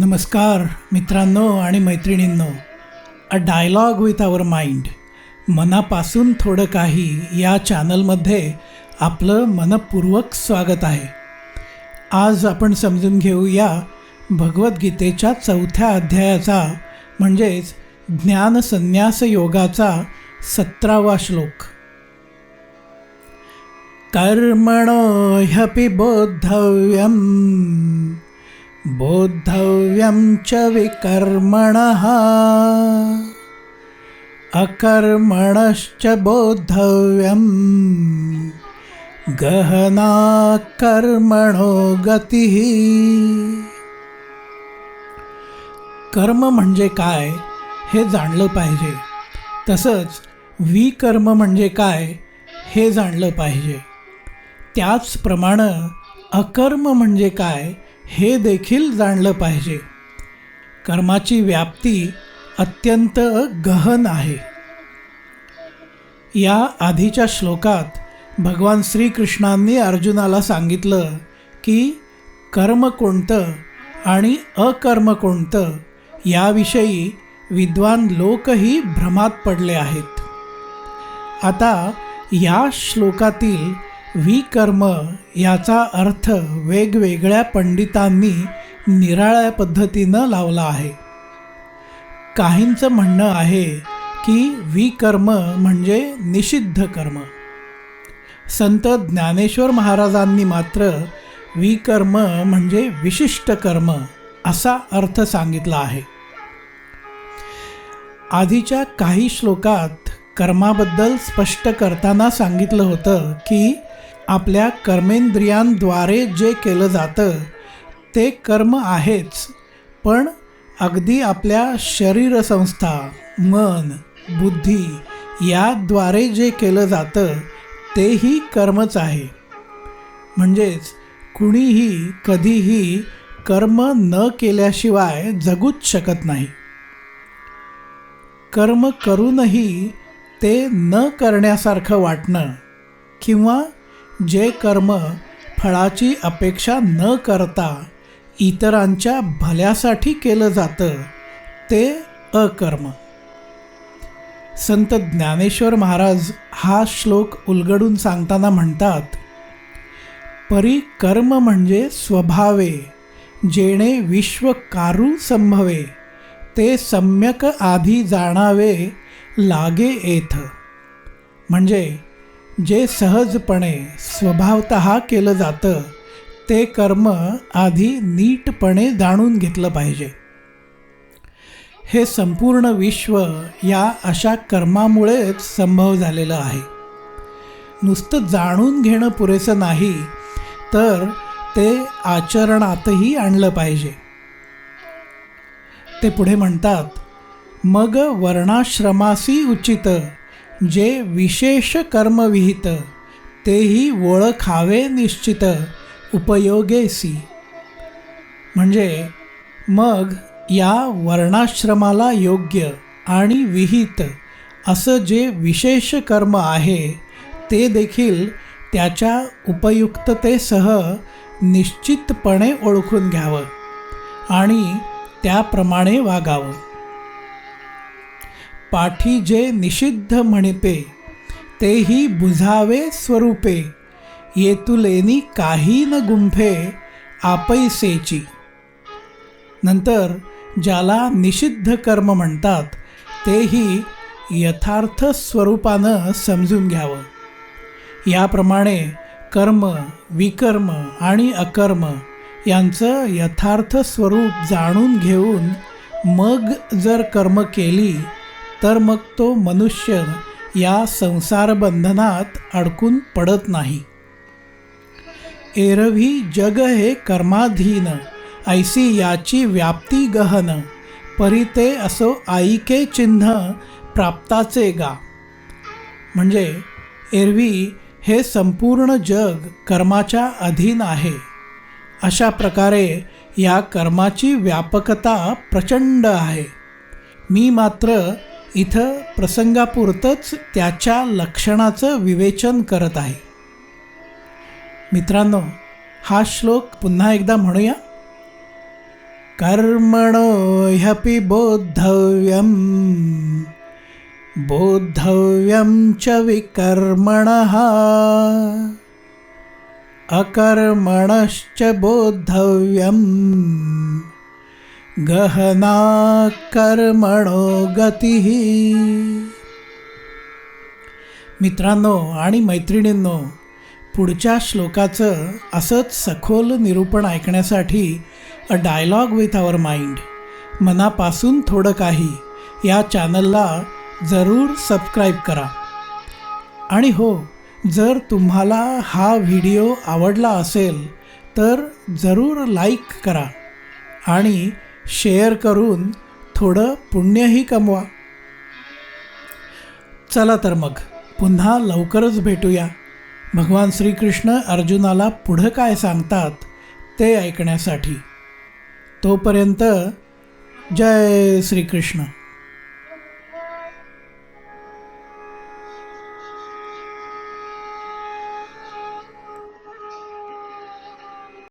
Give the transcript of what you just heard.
नमस्कार मित्रांनो आणि मैत्रिणींनो. A dialogue with our mind मनापासून थोडं काही या चॅनलमध्ये आपलं मनपूर्वक स्वागत आहे. आज आपण समजून घेऊया भगवद्गीतेच्या चौथ्या अध्यायाचा म्हणजेच ज्ञानसन्यास योगाचा सतरावा श्लोक. कर्मणो ह्यपि बोद्धव्यम. बोद्धव्यं च विकर्मणः। अकर्मणश्च बोद्धव्यम् गहना कर्मणो गतिः। कर्म म्हणजे काय हे जाणलं पाहिजे। तसंच विकर्म म्हणजे काय हे जाणलं पाहिजे। त्याचप्रमाणे अकर्म म्हणजे काय हे देखील जाणलं पाहिजे. कर्माची व्याप्ती अत्यंत गहन आहे. या आधीच्या श्लोकात भगवान श्रीकृष्णांनी अर्जुनाला सांगितलं की कर्म कोणतं आणि अकर्म कोणतं याविषयी विद्वान लोकही भ्रमात पडले आहेत. आता या श्लोकातील विकर्म याचा अर्थ वेगवेगळ्या पंडितांनी निराळ्या पद्धतीनं लावला आहे. काहींचं म्हणणं आहे की विकर्म म्हणजे निषिद्ध कर्म. संत ज्ञानेश्वर महाराजांनी मात्र विकर्म म्हणजे विशिष्ट कर्म असा अर्थ सांगितला आहे. आधीच्या काही श्लोकात कर्माबद्दल स्पष्ट करताना सांगितलं होतं की आपल्या कर्मेंद्रियांद्वारे जे केलं जातं ते कर्म आहेच पण अगदी आपल्या शरीरसंस्था मन बुद्धी याद्वारे जे केलं जातं तेही कर्मच आहे. म्हणजेच कुणीही कधीही कर्म न केल्याशिवाय जगूच शकत नाही. कर्म करूनही ते न करण्यासारखं वाटणं किंवा जे कर्म फळाची अपेक्षा न करता इतरांच्या भल्यासाठी केलं जातं ते अकर्म. संत ज्ञानेश्वर महाराज हा श्लोक उलगडून सांगताना म्हणतात परी कर्म म्हणजे स्वभावे जेणे विश्व कारू संभवे ते सम्यक आधी जाणावे लागे येथ म्हणजे जे सहजपणे स्वभावत केलं जातं ते कर्म आधी नीटपणे जाणून घेतलं पाहिजे. हे संपूर्ण विश्व या अशा कर्मामुळेच संभव झालेलं आहे. नुसतं जाणून घेणं पुरेसं नाही तर ते आचरणातही आणलं पाहिजे. ते पुढे म्हणतात मग वर्णाश्रमासी उचित जे विशेष कर्म विहित तेही ओळखावे निश्चित उपयोगेसी. म्हणजे मग या वर्णाश्रमाला योग्य आणि विहित असं जे विशेष कर्म आहे ते देखील त्याच्या उपयुक्ततेसह निश्चितपणे ओळखून घ्यावं आणि त्याप्रमाणे वागावं. पाठी जे निषिद्ध म्हणते तेही बुझावे स्वरूपे. येतुलेनी काही न गुंफे आपैसेची नंतर ज्याला निषिद्ध कर्म म्हणतात तेही यथार्थ स्वरूपानं समजून घ्यावं. याप्रमाणे कर्म विकर्म आणि अकर्म यांचं यथार्थ स्वरूप जाणून घेऊन मग जर कर्म केली तर मग तो मनुष्य या संसार बंधनात अडकून पडत नाही. एरवी जग हे कर्माधीन ऐसी याची व्याप्ती गहन परिते असो आईके चिन्ह प्राप्ताचे गा. म्हणजे एरवी हे संपूर्ण जग कर्माच्या अधीन आहे. अशा प्रकारे या कर्माची व्यापकता प्रचंड आहे. मी मात्र इथं प्रसंगापुरतंच त्याच्या लक्षणाचं विवेचन करत आहे. मित्रांनो हा श्लोक पुन्हा एकदा म्हणूया. कर्मणो ह्यपि बोद्धव्यम बोद्धव्यम च विकर्मणः अकर्मणश्च बोद्धव्यम। गहना कर्मणो गती. मित्रांनो आणि मैत्रिणींनो पुढच्या श्लोकाचं असंच सखोल निरूपण ऐकण्यासाठी a dialogue with our mind मनापासून थोडं काही या चॅनलला जरूर सबस्क्राईब करा. आणि हो जर तुम्हाला हा व्हिडिओ आवडला असेल तर जरूर लाईक करा. आणि शेअर करून थोडं पुण्यही कमवा. चला तर मग पुन्हा लवकरच भेटूया. भगवान श्रीकृष्ण अर्जुनाला पुढं काय सांगतात ते ऐकण्यासाठी. तोपर्यंत जय श्रीकृष्ण.